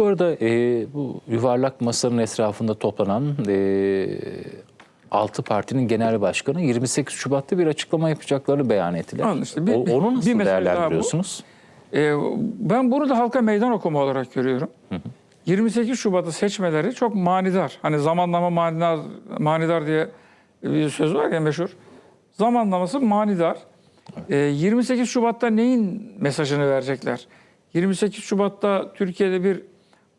Bu arada e, bu yuvarlak masanın etrafında toplanan e, altı partinin genel başkanı 28 Şubat'ta bir açıklama yapacaklarını beyan ettiler. İşte bir- O- bir- onu bir nasıl bu. değerlendiriyorsunuz? Ee, ben bunu da halka meydan okuma olarak görüyorum. 28 Şubat'ı seçmeleri çok manidar. Hani zamanlama manidar, manidar diye bir söz var ya meşhur. Zamanlaması manidar. Ee, 28 Şubat'ta neyin mesajını verecekler? 28 Şubat'ta Türkiye'de bir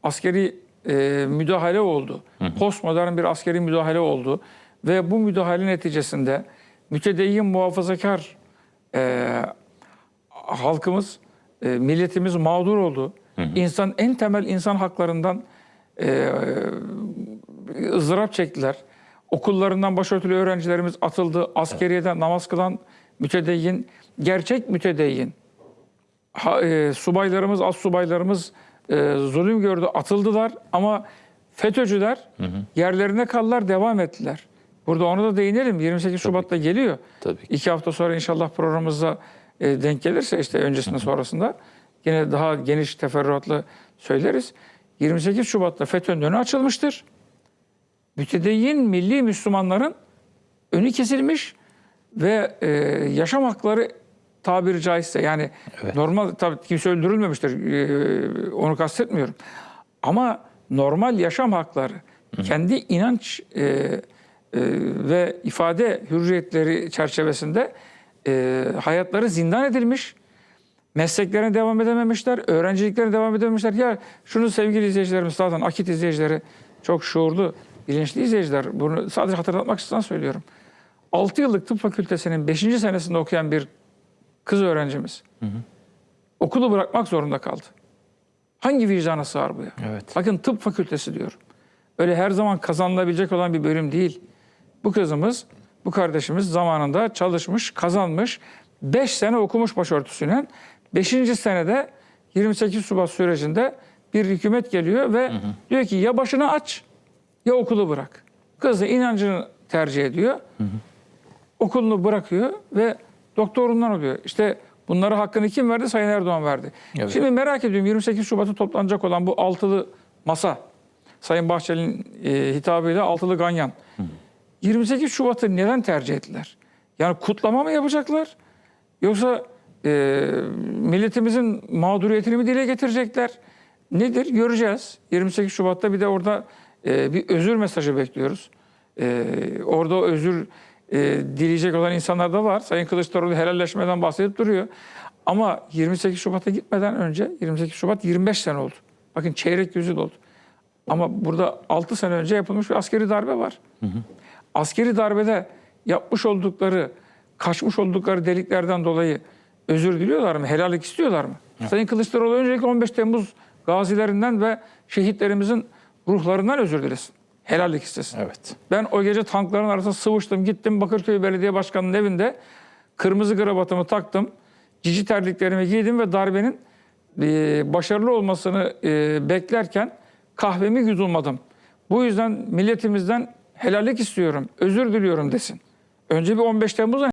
askeri e, müdahale oldu. Postmodern bir askeri müdahale oldu. Ve bu müdahale neticesinde mütedeyyin muhafazakar e, halkımız, e, milletimiz mağdur oldu. İnsan en temel insan haklarından e, ızdırap çektiler. Okullarından başörtülü öğrencilerimiz atıldı. Askeriyeden namaz kılan mütedeyyin, gerçek mütedeyyin. Ha, e, subaylarımız, az subaylarımız e, zulüm gördü, atıldılar ama FETÖ'cüler yerlerine kaldılar, devam ettiler. Burada onu da değinelim. 28 Şubat'ta geliyor. Tabii ki. İki hafta sonra inşallah programımızda e, denk gelirse işte öncesinde sonrasında yine daha geniş teferruatlı söyleriz. 28 Şubat'ta FETÖ'nün önü açılmıştır. Mütedeyyin milli Müslümanların önü kesilmiş ve e, yaşam hakları tabiri caizse yani normal tabii kimse öldürülmemiştir e, onu kastetmiyorum. Ama normal yaşam hakları kendi inanç e, e, ve ifade hürriyetleri çerçevesinde e, hayatları zindan edilmiş. Mesleklerine devam edememişler, öğrenciliklerine devam edememişler. Ya şunu sevgili izleyicilerimiz zaten Akit izleyicileri çok şuurlu, bilinçli izleyiciler. Bunu sadece hatırlatmak için söylüyorum. 6 yıllık tıp fakültesinin 5. senesinde okuyan bir kız öğrencimiz okulu bırakmak zorunda kaldı. Hangi vicdana sığar bu ya? Evet. Bakın tıp fakültesi diyorum. Öyle her zaman kazanılabilecek olan bir bölüm değil. Bu kızımız, bu kardeşimiz zamanında çalışmış, kazanmış. 5 sene okumuş başörtüsüyle. 5. senede 28 Şubat sürecinde bir hükümet geliyor ve diyor ki ya başını aç ya okulu bırak. Kız da inancını tercih ediyor. Okulunu bırakıyor ve doktorundan oluyor. İşte bunları hakkını kim verdi? Sayın Erdoğan verdi. Evet. Şimdi merak ediyorum 28 Şubat'ta toplanacak olan bu altılı masa. Sayın Bahçeli'nin e, hitabıyla altılı ganyan. 28 Şubat'ı neden tercih ettiler? Yani kutlama mı yapacaklar? Yoksa e, milletimizin mağduriyetini mi dile getirecekler? Nedir? Göreceğiz. 28 Şubat'ta bir de orada e, bir özür mesajı bekliyoruz. E, orada özür e, dileyecek olan insanlar da var. Sayın Kılıçdaroğlu helalleşmeden bahsedip duruyor. Ama 28 Şubat'a gitmeden önce 28 Şubat 25 sene oldu. Bakın çeyrek yüzyıl oldu. Ama burada 6 sene önce yapılmış bir askeri darbe var. Askeri darbede yapmış oldukları, kaçmış oldukları deliklerden dolayı özür diliyorlar mı? Helallik istiyorlar mı? Sayın Kılıçdaroğlu öncelikle 15 Temmuz gazilerinden ve şehitlerimizin ruhlarından özür dilesin. Helallik istesin. Evet. Ben o gece tankların arasında sıvıştım. Gittim Bakırköy Belediye Başkanı'nın evinde kırmızı kravatımı taktım. Cici terliklerimi giydim ve darbenin e, başarılı olmasını e, beklerken kahvemi yudumladım. Bu yüzden milletimizden helallik istiyorum, özür diliyorum desin. Önce bir 15 Temmuz'da